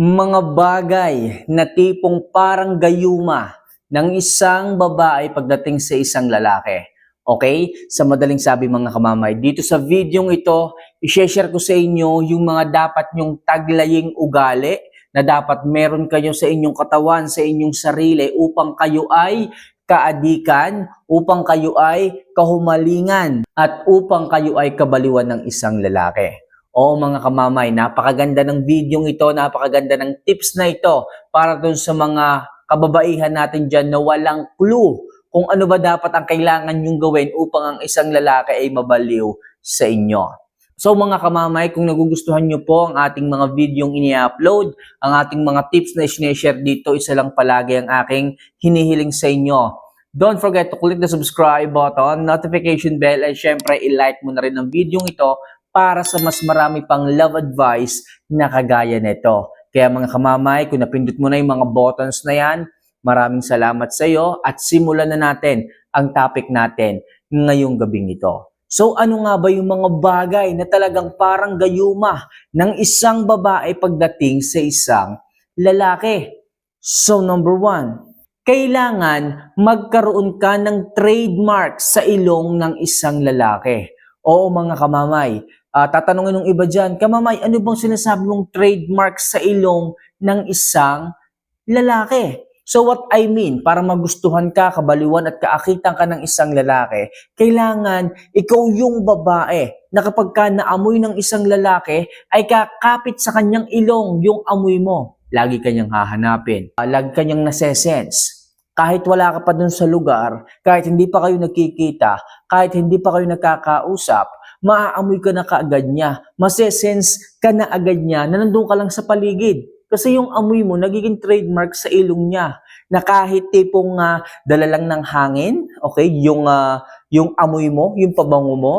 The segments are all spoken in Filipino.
mga bagay na tipong parang gayuma ng isang babae pagdating sa isang lalaki. Okay? Sa madaling sabi mga kamamay, dito sa videong ito, i-share ko sa inyo yung mga dapat nyong taglaying ugali na dapat meron kayo sa inyong katawan, sa inyong sarili upang kayo ay kaadikan, upang kayo ay kahumalingan, at upang kayo ay kabaliwan ng isang lalaki. Oo mga kamamay, napakaganda ng video ito, napakaganda ng tips na ito para dun sa mga kababaihan natin dyan na walang clue kung ano ba dapat ang kailangan nyong gawin upang ang isang lalaki ay mabaliw sa inyo. So mga kamamay, kung nagugustuhan nyo po ang ating mga videong ini-upload, ang ating mga tips na sineshare dito, isa lang palagi ang aking hinihiling sa inyo. Don't forget to click the subscribe button, notification bell, at syempre i-like mo na rin ang video ito para sa mas marami pang love advice na kagaya nito. Kaya mga kamamay, kung napindot mo na yung mga buttons na yan, maraming salamat sa iyo at simulan na natin ang topic natin ngayong gabing ito. So ano nga ba yung mga bagay na talagang parang gayuma ng isang babae pagdating sa isang lalaki? So number one, kailangan magkaroon ka ng trademark sa ilong ng isang lalaki. Oo mga kamamay, Ah, tatanungin ng iba dyan, kamamay, ano bang sinasabi mong trademark sa ilong ng isang lalaki? So what I mean, para magustuhan ka, kabaliwan at kaakitan ka ng isang lalaki, kailangan ikaw yung babae na kapag ka naamoy ng isang lalaki, ay kakapit sa kanyang ilong yung amoy mo. Lagi kanyang hahanapin. Ah, Lagi kanyang nasesense kahit wala ka pa dun sa lugar, kahit hindi pa kayo nakikita, kahit hindi pa kayo nakakausap, maaamoy ka na kaagad niya. Masesense ka na agad niya na nandun ka lang sa paligid. Kasi yung amoy mo, nagiging trademark sa ilong niya. Na kahit tipong uh, dala lang ng hangin, okay, yung, ah, yung amoy mo, yung pabango mo,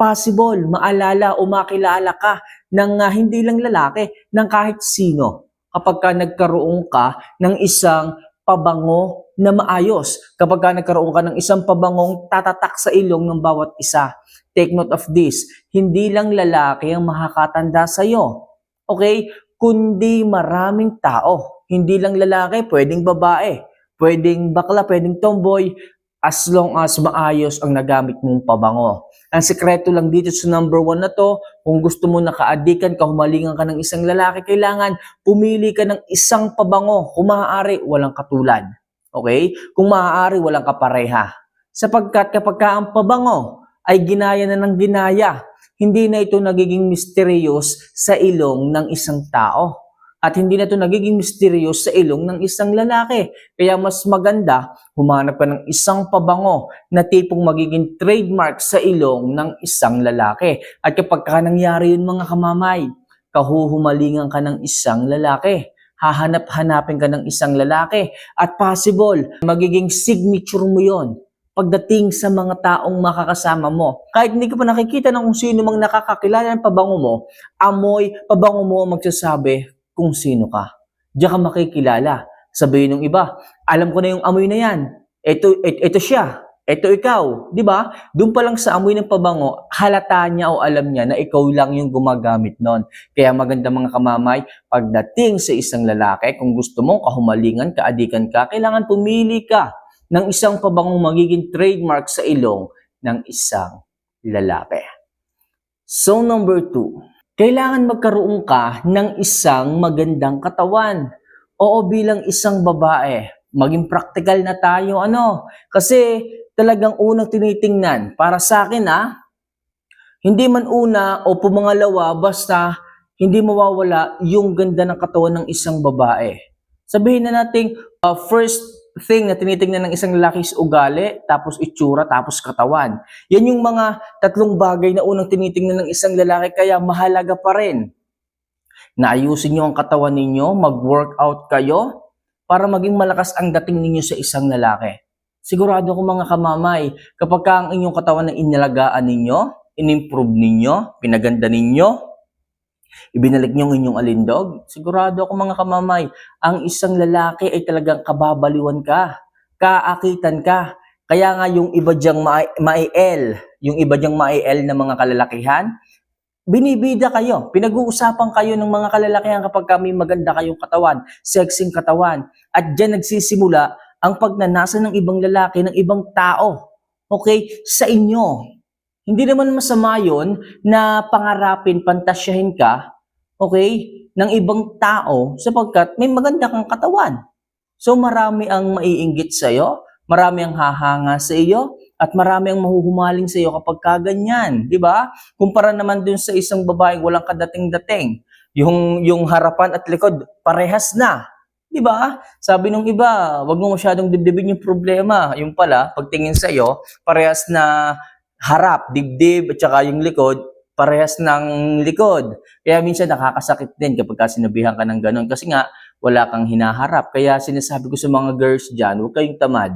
possible, maalala o makilala ka ng ah, hindi lang lalaki, ng kahit sino. Kapag ka nagkaroon ka ng isang pabango na maayos. Kapag ka nagkaroon ka ng isang pabangong tatatak sa ilong ng bawat isa. Take note of this, hindi lang lalaki ang makakatanda sa iyo. Okay? Kundi maraming tao. Hindi lang lalaki, pwedeng babae, pwedeng bakla, pwedeng tomboy, as long as maayos ang nagamit mong pabango. Ang sekreto lang dito sa number one na to, kung gusto mo nakaadikan ka, humalingan ka ng isang lalaki, kailangan pumili ka ng isang pabango. Kung maaari, walang katulad. Okay? Kung maaari, walang kapareha. Sapagkat kapag ka ang pabango ay ginaya na ng ginaya, hindi na ito nagiging mysterious sa ilong ng isang tao. At hindi na ito nagiging mysterious sa ilong ng isang lalaki. Kaya mas maganda, humanap ka ng isang pabango na tipong magiging trademark sa ilong ng isang lalaki. At kapag ka nangyari yun mga kamamay, kahuhumalingan ka ng isang lalaki. Hahanap-hanapin ka ng isang lalaki. At possible, magiging signature mo yon pagdating sa mga taong makakasama mo. Kahit hindi ka pa nakikita ng kung sino mang nakakakilala ng pabango mo, amoy pabango mo ang magsasabi kung sino ka. Diyan ka makikilala. Sabihin ng iba, alam ko na yung amoy na yan. Ito, ito, ito siya. Ito ikaw. Di ba? Doon pa lang sa amoy ng pabango, halata niya o alam niya na ikaw lang yung gumagamit nun. Kaya maganda mga kamamay, pagdating sa isang lalaki, kung gusto mong kahumalingan, kaadikan ka, kailangan pumili ka ng isang pabangong magiging trademark sa ilong ng isang lalaki. So number two, kailangan magkaroon ka ng isang magandang katawan. Oo, bilang isang babae, maging practical na tayo, ano? Kasi talagang unang tinitingnan, para sa akin ah, hindi man una o pumangalawa, basta hindi mawawala yung ganda ng katawan ng isang babae. Sabihin na natin, uh, first thing na tinitingnan ng isang lalaki is ugali, tapos itsura, tapos katawan. Yan yung mga tatlong bagay na unang tinitingnan ng isang lalaki, kaya mahalaga pa rin na ayusin nyo ang katawan ninyo, mag-workout kayo, para maging malakas ang dating ninyo sa isang lalaki. Sigurado ko mga kamamay, kapag ka ang inyong katawan na inalagaan ninyo, inimprove ninyo, pinaganda ninyo, ibinalik nyo ang inyong alindog, sigurado ako mga kamamay, ang isang lalaki ay talagang kababaliwan ka, kaakitan ka. Kaya nga yung iba diyang ma- maiel, yung iba diyang maiel na mga kalalakihan, binibida kayo, pinag-uusapan kayo ng mga kalalakihan kapag kami maganda kayong katawan, sexing katawan. At dyan nagsisimula ang pagnanasa ng ibang lalaki, ng ibang tao. Okay? Sa inyo. Hindi naman masama yon na pangarapin, pantasyahin ka, okay, ng ibang tao sapagkat may maganda kang katawan. So marami ang maiinggit sa iyo, marami ang hahanga sa iyo, at marami ang mahuhumaling sa iyo kapag kaganyan, di ba? Kumpara naman dun sa isang babaeng walang kadating-dating. Yung, yung harapan at likod, parehas na. Di ba? Sabi nung iba, wag mo masyadong dibdibin yung problema. Yung pala, pagtingin sa iyo, parehas na harap, dibdib, at saka yung likod, parehas ng likod. Kaya minsan nakakasakit din kapag ka sinabihan ka ng ganun. Kasi nga, wala kang hinaharap. Kaya sinasabi ko sa mga girls dyan, huwag kayong tamad.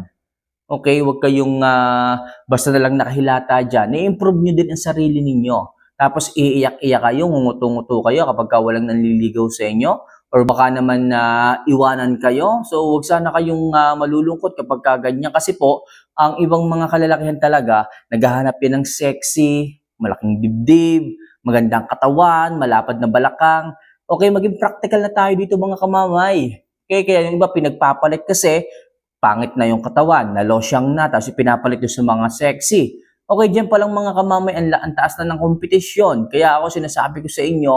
Okay, huwag kayong ah, basta na lang nakahilata dyan. I-improve nyo din ang sarili ninyo. Tapos iiyak-iyak kayo, ngumuto-nguto kayo kapag ka walang nanliligaw sa inyo. Or baka naman na iwanan kayo. So huwag sana kayong ah, malulungkot kapag ka ganyan. Kasi po, ang ibang mga kalalakihan talaga, naghahanap yan ng sexy, malaking dibdib, magandang katawan, malapad na balakang. Okay, maging practical na tayo dito mga kamamay. Okay, kaya yung iba pinagpapalit kasi pangit na yung katawan, nalosyang na, tapos pinapalit yung sa mga sexy. Okay, dyan palang mga kamamay, ang, ang taas na ng kompetisyon. Kaya ako sinasabi ko sa inyo,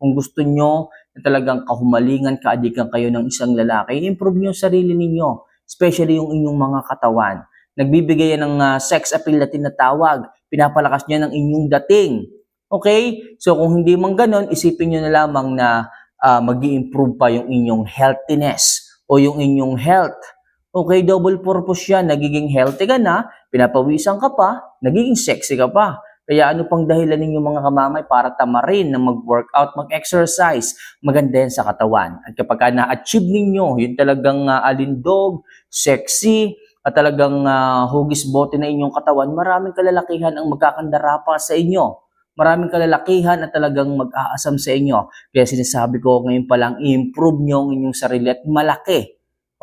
kung gusto nyo na talagang kahumalingan, kaadikan kayo ng isang lalaki, improve nyo sarili ninyo, especially yung inyong mga katawan. Nagbibigay yan ng ah, sex appeal na tinatawag, pinapalakas niya ng inyong dating. Okay? So kung hindi man ganun, isipin nyo na lamang na uh, mag improve pa yung inyong healthiness o yung inyong health. Okay, double purpose yan. Nagiging healthy ka na, pinapawisan ka pa, nagiging sexy ka pa. Kaya ano pang dahilan ninyo mga kamamay para tamarin na mag-workout, mag-exercise, maganda yan sa katawan. At kapag ka na-achieve ninyo, yung talagang uh, alindog, sexy, at talagang uh, hugis bote na inyong katawan, maraming kalalakihan ang magkakandara pa sa inyo. Maraming kalalakihan at talagang mag-aasam sa inyo. Kaya sinasabi ko ngayon pa lang, improve nyo ang inyong sarili at malaki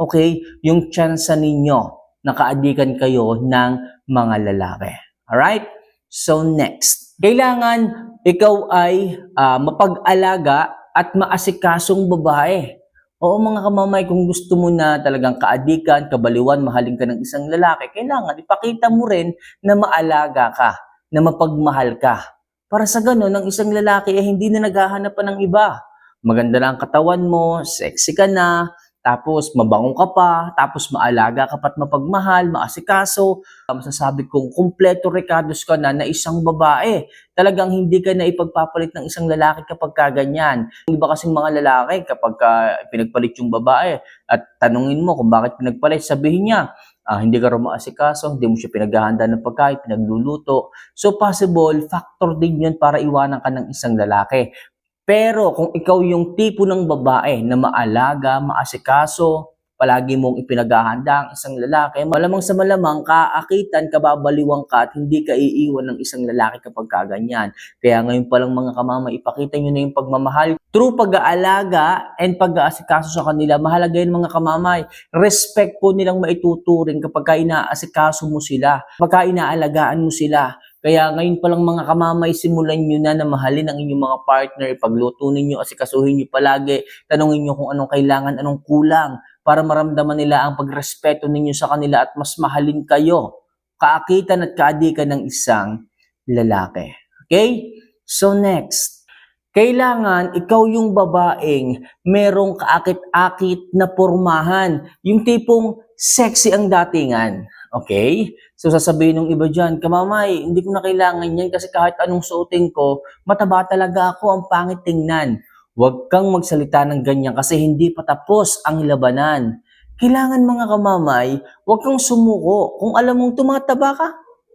okay, yung chance ninyo na kaadikan kayo ng mga lalaki. Alright? So next, kailangan ikaw ay ah, mapag-alaga at maasikasong babae. Oo mga kamamay, kung gusto mo na talagang kaadikan, kabaliwan, mahalin ka ng isang lalaki, kailangan ipakita mo rin na maalaga ka, na mapagmahal ka. Para sa ganun, ang isang lalaki ay hindi na naghahanap pa ng iba. Maganda na ang katawan mo, sexy ka na, tapos mabango ka pa, tapos maalaga ka pa't mapagmahal, maasikaso. Masasabi kong kumpleto recados ka na na isang babae. Talagang hindi ka na ipagpapalit ng isang lalaki kapag kaganyan. Iba kasing mga lalaki kapag ka pinagpalit yung babae at tanungin mo kung bakit pinagpalit, sabihin niya, ah, hindi ka rin maasikaso, hindi mo siya pinaghahanda ng pagkain, pinagluluto. So possible, factor din yun para iwanan ka ng isang lalaki. Pero kung ikaw yung tipo ng babae na maalaga, maasikaso, palagi mong ipinaghahanda ang isang lalaki, malamang sa malamang kaakitan, kababaliwang ka at hindi ka iiwan ng isang lalaki kapag kaganyan. Kaya ngayon pa lang mga kamama, ipakita nyo na yung pagmamahal. True pag-aalaga and pag-aasikaso sa kanila, mahalaga yun mga kamamay. Respect po nilang maituturing kapag ka inaasikaso mo sila, kapag ka inaalagaan mo sila. Kaya ngayon pa lang mga kamamay, simulan nyo na na mahalin ang inyong mga partner, ipagluto ninyo, asikasuhin nyo palagi, tanongin nyo kung anong kailangan, anong kulang, para maramdaman nila ang pagrespeto ninyo sa kanila at mas mahalin kayo, kaakitan at kaadikan ng isang lalaki. Okay? So next, kailangan ikaw yung babaeng merong kaakit-akit na pormahan, yung tipong sexy ang datingan. Okay? So sasabihin ng iba dyan, kamamay, hindi ko na kailangan yan kasi kahit anong suotin ko, mataba talaga ako, ang pangit tingnan. Huwag kang magsalita ng ganyan kasi hindi pa tapos ang labanan. Kailangan mga kamamay, huwag kang sumuko. Kung alam mong tumataba ka,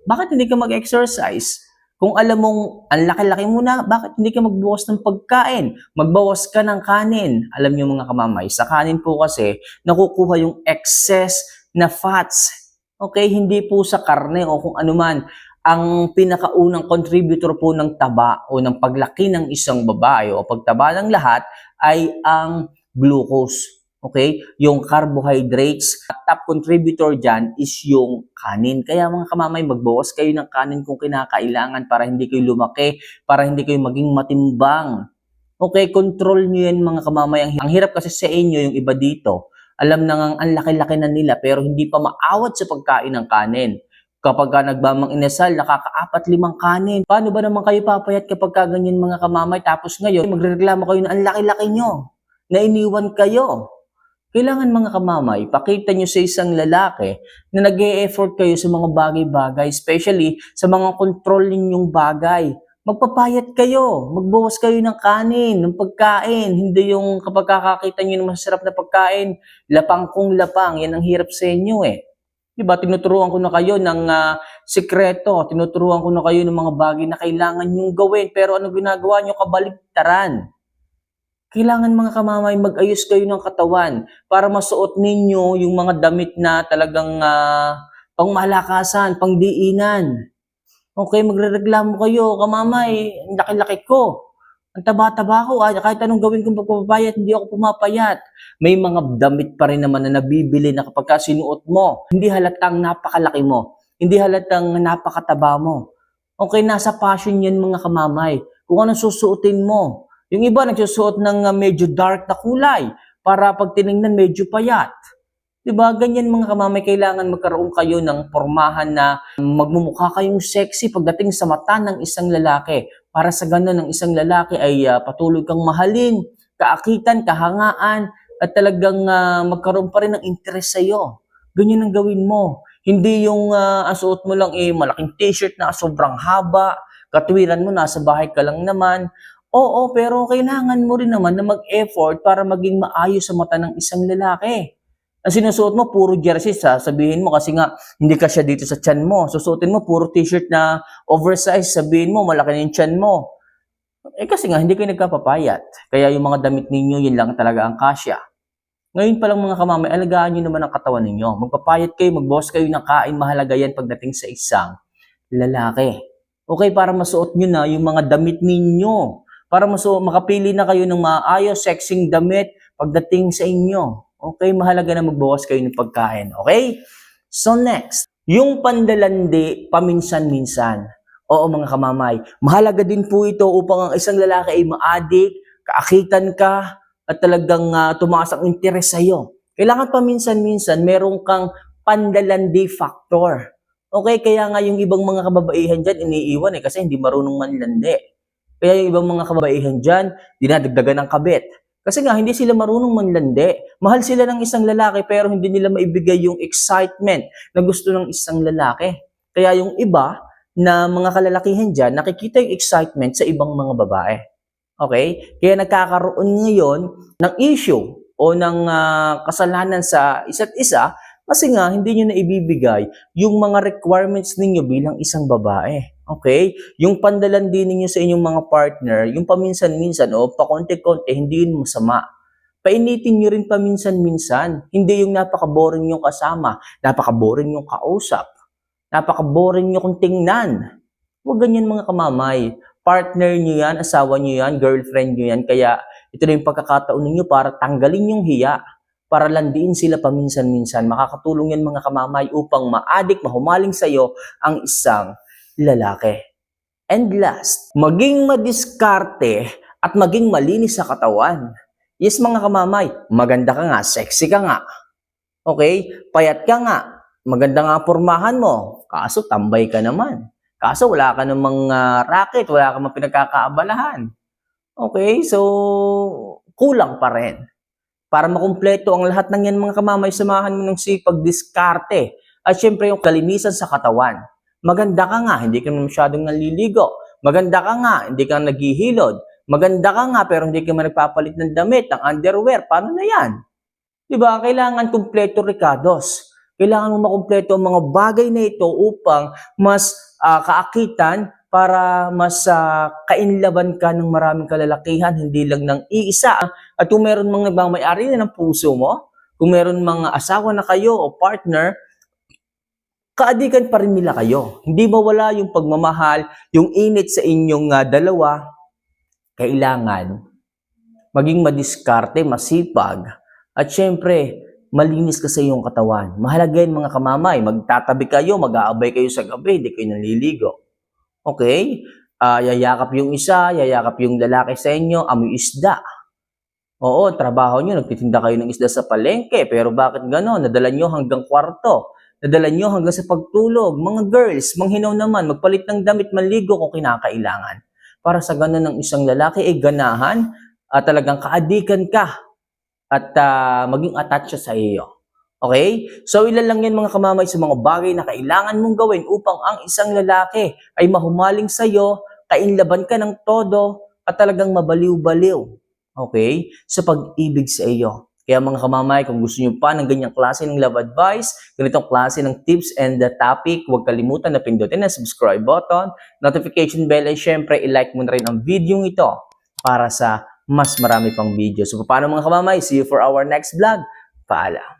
bakit hindi ka mag-exercise? Kung alam mong ang laki-laki mo na, bakit hindi ka magbawas ng pagkain? Magbawas ka ng kanin. Alam niyo mga kamamay, sa kanin po kasi nakukuha yung excess na fats Okay, hindi po sa karne o kung ano man. Ang pinakaunang contributor po ng taba o ng paglaki ng isang babae o pagtaba ng lahat ay ang glucose. Okay? Yung carbohydrates, top contributor dyan is yung kanin. Kaya mga kamamay, magbawas kayo ng kanin kung kinakailangan para hindi kayo lumaki, para hindi kayo maging matimbang. Okay, control nyo yan mga kamamay. Ang hirap kasi sa inyo, yung iba dito, alam na nga ang laki-laki na nila pero hindi pa maawat sa pagkain ng kanin. Kapag ka nagbamang inasal, nakakaapat limang kanin. Paano ba naman kayo papayat kapag ka ganyan mga kamamay? Tapos ngayon, magreklamo kayo na ang laki-laki nyo, na iniwan kayo. Kailangan mga kamamay, pakita nyo sa isang lalaki na nag effort kayo sa mga bagay-bagay, especially sa mga control ninyong bagay. Magpapayat kayo, magbawas kayo ng kanin, ng pagkain, hindi yung kapag kakakita nyo ng masarap na pagkain, lapang kung lapang, yan ang hirap sa inyo eh. Diba, tinuturuan ko na kayo ng ah, sikreto, tinuturuan ko na kayo ng mga bagay na kailangan nyong gawin, pero ano ginagawa nyo? Kabaligtaran. Kailangan mga kamamay, mag-ayos kayo ng katawan para masuot ninyo yung mga damit na talagang uh, pangmalakasan, pangdiinan. Okay, magrereklamo kayo, kamamay, ang laki-laki ko. Ang taba-taba ko, ah, kahit anong gawin kong pagpapayat, hindi ako pumapayat. May mga damit pa rin naman na nabibili na kapag ka sinuot mo, hindi halatang napakalaki mo. Hindi halatang napakataba mo. Okay, nasa passion yan mga kamamay. Kung anong susuotin mo. Yung iba nagsusuot ng uh, medyo dark na kulay para pag tinignan medyo payat. 'Di ba? Ganyan mga kamamay, kailangan magkaroon kayo ng pormahan na magmumukha kayong sexy pagdating sa mata ng isang lalaki. Para sa ganun ng isang lalaki ay uh, patuloy kang mahalin, kaakitan, kahangaan, at talagang uh, magkaroon pa rin ng interes sa iyo. Ganyan ang gawin mo. Hindi yung uh, ang suot mo lang eh malaking t-shirt na sobrang haba, katwiran mo nasa bahay ka lang naman. Oo, pero kailangan mo rin naman na mag-effort para maging maayos sa mata ng isang lalaki. Ang sinusuot mo, puro jersey, sabihin mo kasi nga hindi ka siya dito sa tiyan mo. Susuotin mo, puro t-shirt na oversize, sabihin mo, malaki na yung tiyan mo. Eh kasi nga, hindi kayo nagkapapayat. Kaya yung mga damit ninyo, yun lang talaga ang kasya. Ngayon pa lang mga kamamay, alagaan nyo naman ang katawan ninyo. Magpapayat kayo, magbawas kayo ng kain, mahalaga yan pagdating sa isang lalaki. Okay, para masuot nyo na yung mga damit ninyo para maso makapili na kayo ng maayos, sexing damit pagdating sa inyo. Okay, mahalaga na magbawas kayo ng pagkain. Okay? So next, yung pandalandi paminsan-minsan. Oo mga kamamay, mahalaga din po ito upang ang isang lalaki ay maadik, kaakitan ka, at talagang uh, tumaas ang interes sa iyo. Kailangan paminsan-minsan meron kang pandalandi factor. Okay, kaya nga yung ibang mga kababaihan dyan iniiwan eh kasi hindi marunong manlandi. Kaya yung ibang mga kababaihan dyan, dinadagdagan ng kabit. Kasi nga, hindi sila marunong manlandi. Mahal sila ng isang lalaki pero hindi nila maibigay yung excitement na gusto ng isang lalaki. Kaya yung iba na mga kalalakihan dyan, nakikita yung excitement sa ibang mga babae. Okay? Kaya nagkakaroon ngayon ng issue o ng uh, kasalanan sa isa't isa kasi nga hindi nyo na ibibigay yung mga requirements ninyo bilang isang babae. Okay? Yung pandalan din ninyo sa inyong mga partner, yung paminsan-minsan o pakonti-konti, hindi yun masama. Painitin nyo rin paminsan-minsan. Hindi yung napaka-boring yung kasama, napaka-boring yung kausap, napaka-boring yung kung tingnan. Huwag ganyan mga kamamay. Partner nyo yan, asawa nyo yan, girlfriend nyo yan, kaya ito na yung pagkakataon ninyo para tanggalin yung hiya para landiin sila paminsan-minsan. Makakatulong yan mga kamamay upang maadik, mahumaling sa iyo ang isang lalaki. And last, maging madiskarte at maging malinis sa katawan. Yes mga kamamay, maganda ka nga, sexy ka nga. Okay? Payat ka nga. Maganda nga pormahan mo. Kaso tambay ka naman. Kaso wala ka namang uh, racket, wala ka namang pinagkakaabalahan. Okay? So, kulang pa rin. Para makumpleto ang lahat ng yan mga kamamay, samahan mo ng sipag, diskarte. At syempre yung kalinisan sa katawan. Maganda ka nga, hindi ka masyadong naliligo. Maganda ka nga, hindi ka naghihilod. Maganda ka nga, pero hindi ka man nagpapalit ng damit, ng underwear. Paano na yan? Di ba? Kailangan kumpleto Ricardos. Kailangan mo makumpleto ang mga bagay na ito upang mas uh, kaakitan para mas uh, kainlaban ka ng maraming kalalakihan, hindi lang ng iisa. At kung meron mga nagmamayari na ng puso mo, kung meron mga asawa na kayo o partner, kaadikan pa rin nila kayo. Hindi mawala yung pagmamahal, yung init sa inyong uh, dalawa. Kailangan maging madiskarte, masipag, At syempre, malinis ka sa iyong katawan. Mahalaga yan mga kamamay. Magtatabi kayo, mag-aabay kayo sa gabi, hindi kayo naliligo. Okay? Ah, yayakap yung isa, yayakap yung lalaki sa inyo, amoy isda. Oo, trabaho nyo, nagtitinda kayo ng isda sa palengke, pero bakit gano'n? Nadala nyo hanggang kwarto. Nadala nyo hanggang sa pagtulog. Mga girls, manghinaw naman, magpalit ng damit, maligo kung kinakailangan. Para sa gano'n ng isang lalaki, eh ganahan, at talagang kaadikan ka at ah, maging attached sa iyo. Okay? So ilan lang yan mga kamamay sa mga bagay na kailangan mong gawin upang ang isang lalaki ay mahumaling sa iyo, kainlaban ka ng todo, at talagang mabaliw-baliw. Okay? Sa pag-ibig sa iyo. Kaya mga kamamay, kung gusto niyo pa ng ganyang klase ng love advice, ganitong klase ng tips and the topic, huwag kalimutan na pindutin ang subscribe button, notification bell, at syempre, i-like mo na rin ang video ito para sa mas marami pang video. So, paano mga kamamay? See you for our next vlog. Paalam.